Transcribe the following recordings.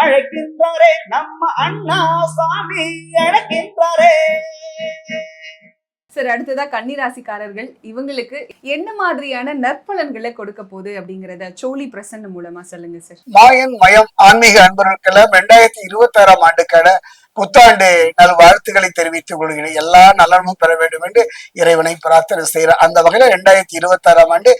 அழைக்கின்றாரே நம்ம அண்ணா சாமி அழைக்கின்றாரே. சார் அடுத்ததா கன்னிராசிக்காரர்கள் இவங்களுக்கு என்ன மாதிரியான நற்பலன்களை கொடுக்க போகுது அப்படிங்கறத சோழி பிரசன்ன மூலமா சொல்லுங்க சார். மாயன் மயம் ஆன்மீக அன்பர்களுக்கெல்லாம் ரெண்டாயிரத்தி இருபத்தி ஆறாம் ஆண்டுக்கான புத்தாண்டு நல் வாழ்த்துக்களை தெரிவித்துக் கொள்கிறேன். எல்லா நலனும் பெற வேண்டும் என்று இறைவனை பிரார்த்தனை செய்கிறார் அந்த வகையில் இரண்டாயிரத்தி இருபத்தி ஆறாம் ஆண்டு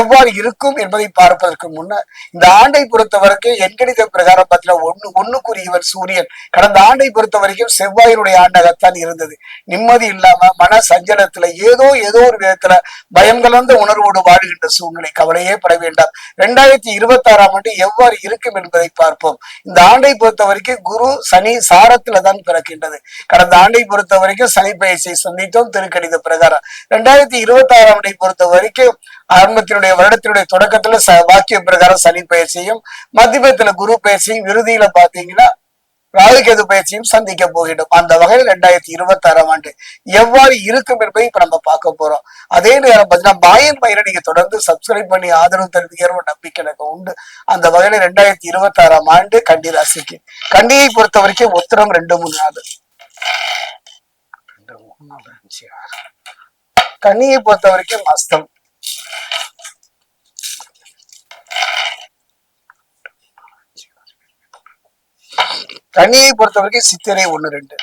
எவ்வாறு இருக்கும் என்பதை பார்ப்பதற்கு முன்னர் இந்த ஆண்டை பொறுத்த வரைக்கும் எண்கணித பிரகாரம் பார்த்தீங்கன்னா ஒண்ணு ஒண்ணுக்குரியவர் சூரியன். கடந்த ஆண்டை பொறுத்த வரைக்கும் செவ்வாயினுடைய ஆண்டாகத்தான் இருந்தது. நிம்மதி இல்லாம மன சஞ்சலத்துல ஏதோ ஏதோ ஒரு விதத்துல பயம் கலந்த உணர்வோடு வாழுகின்ற சூழ்நிலை கவலையே பட வேண்டாம். ரெண்டாயிரத்தி இருபத்தி ஆறாம் ஆண்டு எவ்வாறு இருக்கும் என்பதை பார்ப்போம். இந்த ஆண்டை பொறுத்த வரைக்கும் குரு சனி சாரத்துல தான் பிறக்கின்றது. கடந்த ஆண்டை பொறுத்த வரைக்கும் சனி பயிற்சியை சந்தித்தோம் திருக்கணித பிரகாரம். ரெண்டாயிரத்தி இருபத்தி ஆறாம் ஆண்டை பொறுத்த வரைக்கும் ஆரம்பத்தினுடைய வருடத்தினுடைய தொடக்கத்துல ச வாக்கிய பிரகாரம் சனி பயிற்சியும் மத்தியத்துல குரு பயிற்சியும் இறுதியில பாத்தீங்கன்னா ராகுகேது பயிற்சியும் சந்திக்க போகின்றோம். அந்த வகையில் ரெண்டாயிரத்தி இருபத்தி ஆறாம் ஆண்டு எவ்வாறு இருக்கும் என்பதை இப்ப நம்ம பார்க்க போறோம். அதே நேரம் பார்த்தீங்கன்னா பாயன் பயிரை நீங்க தொடர்ந்து சப்ஸ்கிரைப் பண்ணி ஆதரவு தருவீங்கிற ஒரு நம்பிக்கை எனக்கு உண்டு. அந்த வகையில ரெண்டாயிரத்தி இருபத்தி ஆறாம் ஆண்டு கண்டி ராசிக்கு. கண்டியை பொறுத்த வரைக்கும் உத்தரம் ரெண்டு மூணு நாள் கண்ணியை பொறுத்த வரைக்கும் அஸ்தம். கனியை பொறுத்த வரைக்கும் சித்திரை ஒண்ணு ரெண்டு.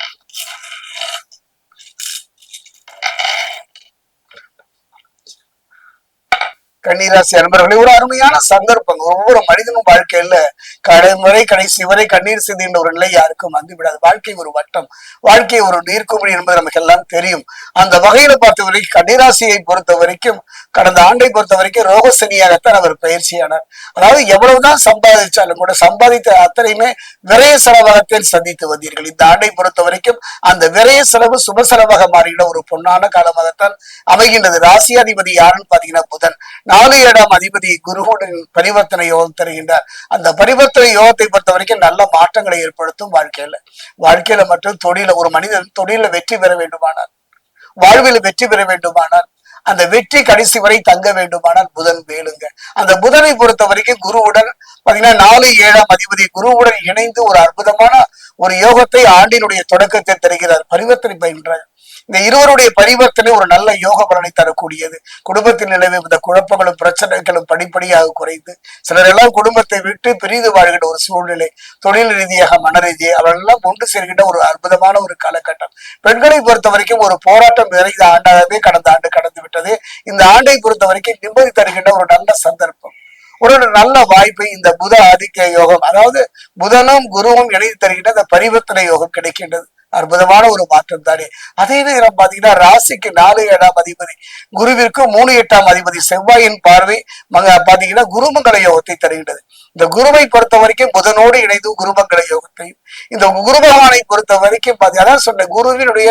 கன்னிராசி அன்பர்களே ஒரு அருமையான சந்தர்ப்பம் ஒவ்வொரு மனிதனும் வாழ்க்கையில கடைமுறை கடைசி வரை கண்ணீர் சிந்தின்ற ஒரு நிலை யாருக்கும் வந்துவிடாது. வாழ்க்கை ஒரு வட்டம். வாழ்க்கை ஒரு நீர்க்குமிழி என்பது நமக்கு எல்லாம் தெரியும். அந்த வகையில பார்த்த வரைக்கும் கன்னிராசியை பொறுத்த வரைக்கும் கடந்த ஆண்டை பொறுத்த வரைக்கும் ரோகசனியாகத்தான் அவர் பயிற்சியானார். அதாவது எவ்வளவுதான் சம்பாதிச்சாலும் கூட சம்பாதித்த அத்தனையுமே விரைய செலவாகத்தில் சந்தித்து வந்தீர்கள். இந்த ஆண்டை பொறுத்த வரைக்கும் அந்த விரைய செலவு சுப செலவாக மாறுகிற ஒரு பொன்னான காலமாகத்தான் அமைகின்றது. ராசியாதிபதி யாருன்னு பாத்தீங்கன்னா புதன். நாலு ஏழாம் அதிபதி குருவுடன் பரிவர்த்தனை யோகம் தருகின்றார். அந்த பரிவர்த்தனை யோகத்தை பொறுத்த வரைக்கும் நல்ல மாற்றங்களை ஏற்படுத்தும் வாழ்க்கையில. வாழ்க்கையில மட்டும் தொழில ஒரு மனிதன் தொழில வெற்றி பெற வேண்டுமானார் வாழ்வில் வெற்றி பெற வேண்டுமானார் அந்த வெற்றி கடைசி வரை தங்க வேண்டுமானால் புதன் வேலுங்க. அந்த புதனை பொறுத்த வரைக்கும் குருவுடன் பாத்தீங்கன்னா நாலு ஏழாம் அதிபதி குருவுடன் இணைந்து ஒரு அற்புதமான ஒரு யோகத்தை ஆண்டினுடைய தொடக்கத்தை தருகிறார் பரிவர்த்தனை பயின்றார். இந்த இருவருடைய பரிவர்த்தனை ஒரு நல்ல யோக பலனை தரக்கூடியது. குடும்பத்தில் நிலவும் இந்த குழப்பங்களும் பிரச்சனைகளும் படிப்படியாக குறைந்து சிலர் எல்லாம் குடும்பத்தை விட்டு பிரிந்து வாழ்கின்ற ஒரு சூழ்நிலை தொழில் ரீதியாக மன ரீதியாக அவர்களெல்லாம் ஒன்று சேர்கின்ற ஒரு அற்புதமான ஒரு காலகட்டம். பெண்களை பொறுத்த வரைக்கும் ஒரு போராட்டம் நிறைந்த ஆண்டாகவே கடந்த ஆண்டு கடந்து விட்டது. இந்த ஆண்டை பொறுத்த வரைக்கும் நிம்மதி தருகின்ற ஒரு நல்ல சந்தர்ப்பம். ஒரு நல்ல வாய்ப்பை இந்த புத ஆதித்ய யோகம் அதாவது புதனும் குருவும் இணைந்து தருகின்ற அந்த பரிவர்த்தனை யோகம் கிடைக்கின்றது. அற்புதமான ஒரு மாற்றம் தானே. அதே நேரம் பாத்தீங்கன்னா ராசிக்கு நாலு ஏழாம் அதிபதி குருவிற்கு மூணு எட்டாம் அதிபதி செவ்வாயின் பார்வை மக பாத்தீங்கன்னா குருமங்கல யோகத்தை தருகின்றது. இந்த குருவை பொறுத்த வரைக்கும் புதனோடு இணைந்து குருமங்கல யோகத்தையும் இந்த குரு பகவானை பொறுத்த வரைக்கும் பாத்தீங்கன்னா சொன்ன குருவினுடைய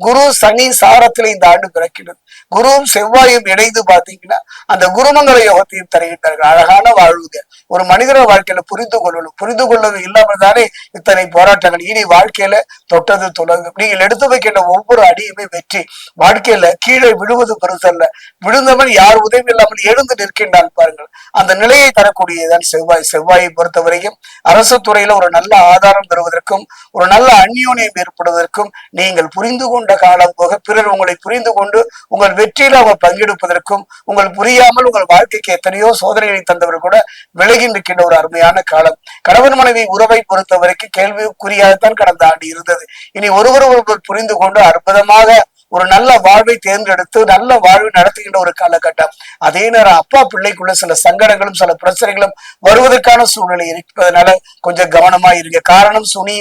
குரு சனி சாரத்திலே இந்த ஆண்டு பிறக்கிறது குருவும் செவ்வாயும் இணைந்து பார்த்தீங்கன்னா அந்த குருமங்கள யோகத்தையும் தருகின்றார்கள். அழகான வாழ்வுங்க. ஒரு மனிதர வாழ்க்கையில புரிந்து கொள்ளணும். புரிந்து கொள்வது இல்லாமல் தானே இத்தனை போராட்டங்கள். இனி வாழ்க்கையில தொட்டது தொடங்கும் நீங்கள் எடுத்து வைக்கின்ற ஒவ்வொரு அடியுமே வெற்றி. வாழ்க்கையில கீழே விழுவது பெருசல்ல. விழுந்தவன் யார் உதவி இல்லாமல் எழுந்து நிற்கின்றான் பாருங்கள். அந்த நிலையை தரக்கூடியதுதான் செவ்வாய். செவ்வாயை பொறுத்த வரைக்கும் அரசு துறையில ஒரு நல்ல ஆதாரம் பெறுவதற்கும் ஒரு நல்ல அந்யோன்யம் ஏற்படுவதற்கும் நீங்கள் புரிந்து கொண்ட காலம் போக பிறர் உங்களை புரிந்து கொண்டு உங்கள் வெற்றியில அவங்க பங்கெடுப்பதற்கும் உங்கள் புரியாமல் உங்கள் வாழ்க்கைக்கு எத்தனையோ சோதனைகளை தந்தவர் கூட விலகி நிற்கின்ற ஒரு அருமையான காலம். கணவன் மனைவி உறவை பொறுத்த வரைக்கும் கேள்விக்குறியாகத்தான் கடந்த ஆண்டு இருந்தது. இனி ஒருவர் ஒருவர் புரிந்து கொண்டு அற்புதமாக ஒரு நல்ல வாழ்வை தேர்ந்தெடுத்து நல்ல வாழ்வை நடத்துகின்ற ஒரு காலகட்டம். அதே நேரம் அப்பா பிள்ளைக்குள்ள சில சங்கடங்களும் சில பிரச்சனைகளும் வருவதற்கான சூழ்நிலை இருப்பதனால கொஞ்சம் கவனமா இருங்க. காரணம் சுனி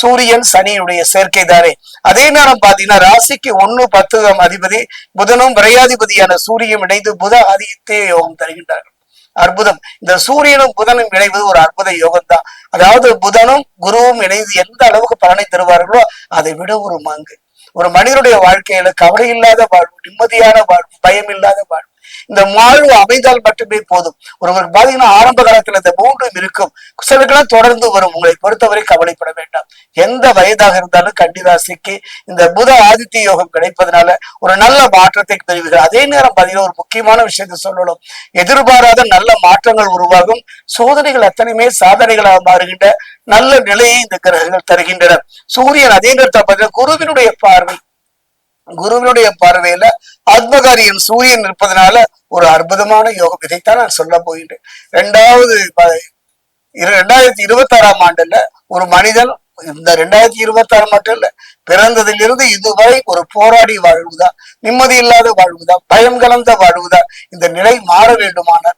சூரியன் சனியுடைய சேர்க்கை தானே அதே நேரம் பாத்தீங்கன்னா ராசிக்கு ஒன்னு பத்து அதிபதி புதனும் விரையாதிபதியான சூரியன் இணைந்து புத ஆதித்ய யோகம் தருகின்றார்கள். அற்புதம். இந்த சூரியனும் புதனும் இணைவது ஒரு அற்புத யோகம் தான் அதாவது புதனும் குருவும் இணைந்து எந்த அளவுக்கு பலனை தருவார்களோ அதை விட ஒரு மங்கு. ஒரு மனிதனுடைய வாழ்க்கையில கவலை இல்லாத வாழ்வு நிம்மதியான வாழ்வு பயம் இல்லாத வாழ்வு இந்த வாழ்வு அமைந்தால் மட்டுமே போதும். ஒருவருக்கு பாத்தீங்கன்னா ஆரம்ப காலத்துல இந்த மூன்றும் இருக்கும். சிலருக்கெல்லாம் தொடர்ந்து வரும். உங்களை பொறுத்தவரை கவலைப்பட வேண்டாம். எந்த வயதாக இருந்தாலும் கன்னிராசிக்கு இந்த புத ஆதித்ய யோகம் கிடைப்பதனால ஒரு நல்ல மாற்றத்தை பெறுவீர்கள். அதே நேரம் பாத்தீங்கன்னா ஒரு முக்கியமான விஷயத்தை சொல்லணும். எதிர்பாராத நல்ல மாற்றங்கள் உருவாகும். சோதனைகள் அத்தனையுமே சாதனைகளாக மாறுகின்ற நல்ல நிலையை இந்த கிரகங்கள் தருகின்றன. சூரியன் அதே நேரத்தில் பார்த்தீங்கன்னா குருவினுடைய பார்வை. குருவினுடைய பார்வையில ஆத்மகாரியன் சூரியன் இருப்பதனால ஒரு அற்புதமான யோகம். இதைத்தான் நான் சொல்ல போகின்றேன். ரெண்டாவது இரு- ரெண்டாயிரத்தி இருபத்தி ஆறாம் ஆண்டுல ஒரு மனிதன் இந்த ரெண்டாயிரத்தி இருபத்தி ஆறு மட்டும் இல்ல பிறந்ததிலிருந்து இதுவரை ஒரு போராடி வாழ்வுதான். நிம்மதி இல்லாத வாழ்வுதான். பயம் கலந்த வாழ்வுதான். இந்த நிலை மாற வேண்டுமானால்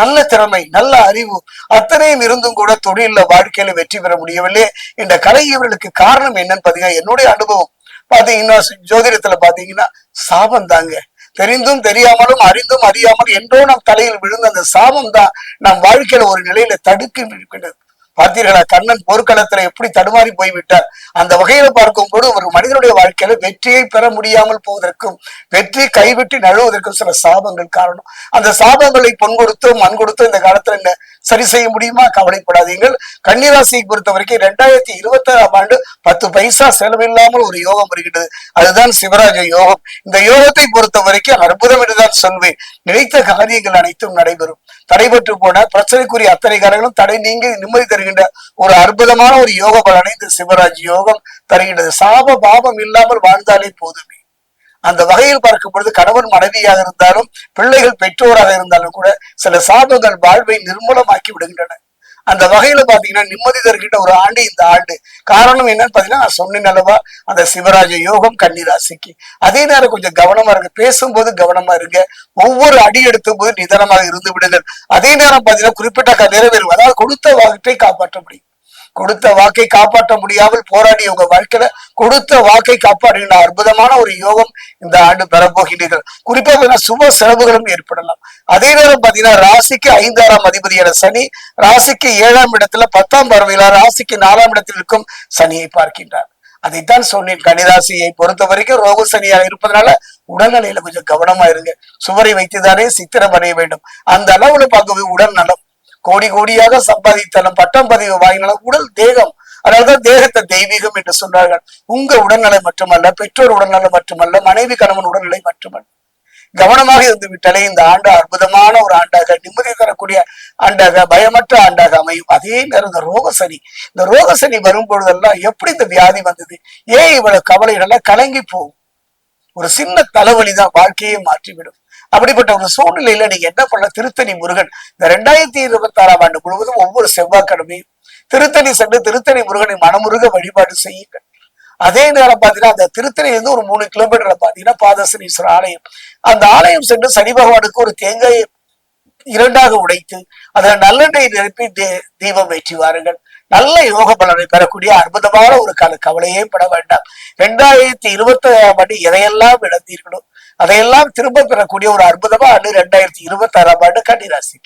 நல்ல திறமை நல்ல அறிவு அத்தனையும் இருந்தும் கூட தொழில வாழ்க்கையில வெற்றி பெற முடியவில்லை. இந்த கலை இவர்களுக்கு காரணம் என்னன்னு பாத்தீங்கன்னா என்னுடைய அனுபவம். பாத்தீங்கன்னா ஜோதிடத்துல பாத்தீங்கன்னா சாபம் தாங்க. தெரிந்தும் தெரியாமலும் அறிந்தும் அறியாமலும் என்றோ நம் தலையில் விழுந்த அந்த சாபம் தான் நம் வாழ்க்கையில ஒரு நிலையில தடுக்கி நிற்கின்றது. பார்த்தீர்களா? கண்ணன் போர்க்களத்துல எப்படி தடுமாறி போய்விட்டார்? அந்த வகையில பார்க்கும்போது ஒரு மனிதனுடைய வாழ்க்கையில வெற்றியை பெற முடியாமல் போவதற்கும் வெற்றி கைவிட்டு நழுவதற்கும் சில சாபங்கள் காரணம். அந்த சாபங்களை பொன் கொடுத்தோ மண் கொடுத்தோ இந்த காலத்துல என்ன? சரி செய்ய முடியுமா? கவலைப்படாதீங்கள் கன்னிராசியை பொறுத்த வரைக்கும் ரெண்டாயிரத்தி இருபத்தி ஆறாம் ஆண்டு பத்து பைசா செலவில்லாமல் ஒரு யோகம் வருகின்றது. அதுதான் சிவராஜ யோகம். இந்த யோகத்தை பொறுத்த வரைக்கும் அற்புதம் என்றுதான் சொல்வேன். நினைத்த காரியங்கள் அனைத்தும் நடைபெறும். தடைபட்டு போன பிரச்சனைக்குரிய அத்தனை காரங்களும் தடை நீங்கி நிம்மதி தருகின்ற ஒரு அற்புதமான ஒரு யோக பலனை இந்த சிவராஜ் யோகம் தருகின்றது. சாப பாபம் இல்லாமல் வாழ்ந்தாலே போதுமே. அந்த வகையில் பார்க்கும் பொழுது கணவன் மனைவியாக இருந்தாலும் பிள்ளைகள் பெற்றோராக இருந்தாலும் கூட சில சாபங்கள் வாழ்வை நிர்மூலமாக்கி விடுகின்றன. அந்த வகையில பாத்தீங்கன்னா நிம்மதி தருகின்ற ஒரு ஆண்டு இந்த ஆண்டு. காரணம் என்னன்னு பாத்தீங்கன்னா நான் சொன்ன அந்த சிவராஜ யோகம் கன்னிராசிக்கு. அதே நேரம் கொஞ்சம் கவனமா இருங்க. பேசும்போது கவனமா இருங்க. ஒவ்வொரு அடி எடுத்தும் போது நிதானமாக இருந்து விடுங்கள். அதே நேரம் பாத்தீங்கன்னா குறிப்பிட்ட க- நிறைவேறும். அதாவது கொடுத்த வாக்கை காப்பாற்ற முடியும். கொடுத்த வாக்கை காப்பாற்ற முடியாமல் போராடி உங்க வாழ்க்கையில கொடுத்த வாக்கை காப்பாற்றுகின்ற அற்புதமான ஒரு யோகம் இந்த ஆண்டு பெறப்போகின்றீர்கள் குறிப்பா பாத்தீங்கன்னா சுப செலவுகளும் ஏற்படலாம். அதே நேரம் பாத்தீங்கன்னா ராசிக்கு ஐந்தாறாம் அதிபதியான சனி ராசிக்கு ஏழாம் இடத்துல பத்தாம் பார்வையில ராசிக்கு நாலாம் இடத்தில் இருக்கும் சனியை பார்க்கின்றார். அதைத்தான் சொன்னேன் கணிராசியை பொறுத்த வரைக்கும் ரோக சனியாக இருப்பதனால உடல்நிலையில கொஞ்சம் கவனமா இருங்க. சுவரை வைத்துதானே சித்திரம் அடைய வேண்டும். அந்த அளவுல பார்க்கவே உடல் நலம் கோடி கோடியாக சம்பாதித்தாலும் பட்டம் பதிவு வாங்கினாலும் உடல் தேகம் அதனால்தான் தேகத்தை தெய்வீகம் என்று சொன்னார்கள் உங்க உடல்நிலை மட்டுமல்ல பெற்றோர் உடல்நிலை மட்டுமல்ல மனைவி கணவன் உடல்நிலை மட்டுமல்ல. கவனமாக இருந்து விட்டாலே இந்த ஆண்டு அற்புதமான ஒரு ஆண்டாக நிம்மதி தரக்கூடிய ஆண்டாக பயமற்ற ஆண்டாக அமையும். அதே நேரம் இந்த ரோக சனி இந்த ரோக சனி வரும் பொழுதெல்லாம் எப்படி இந்த வியாதி வந்தது? ஏன் இவ்வளவு கவலைகள்லாம் கலங்கி போகும்? ஒரு சின்ன தலைவலி தான் வாழ்க்கையை மாற்றிவிடும். அப்படிப்பட்ட ஒரு சூழ்நிலையில நீங்க என்ன பண்ண? திருத்தணி முருகன். இந்த ரெண்டாயிரத்தி இருபத்தி ஆறாம் ஆண்டு முழுவதும் ஒவ்வொரு செவ்வாய்க்கிழமையும் திருத்தணி சென்று திருத்தணி முருகனை மனமுருக வழிபாடு செய்யுங்கள். அதே நேரம் பாத்தீங்கன்னா அந்த திருத்தணி வந்து ஒரு மூணு கிலோமீட்டர்ல பாத்தீங்கன்னா பாதசனீஸ்வரர் ஆலயம். அந்த ஆலயம் சென்று சனி பகவானுக்கு ஒரு தேங்காயை இரண்டாக உடைத்து அதுல நல்லெண்ணெய் நிரப்பி தீபம் ஏற்றி வாருங்கள். நல்ல யோக பலனை பெறக்கூடிய அற்புதமான ஒரு கால கவலையே பட வேண்டாம். ரெண்டாயிரத்தி இருபத்தி ஆறாம் ஆண்டு எதையெல்லாம் இழந்தீர்களோ அதையெல்லாம் திரும்ப பெறக்கூடிய ஒரு அற்புதமா ஆண்டு ரெண்டாயிரத்தி இருபத்தி ஆறாம் ஆண்டு கன்னிராசிக்கு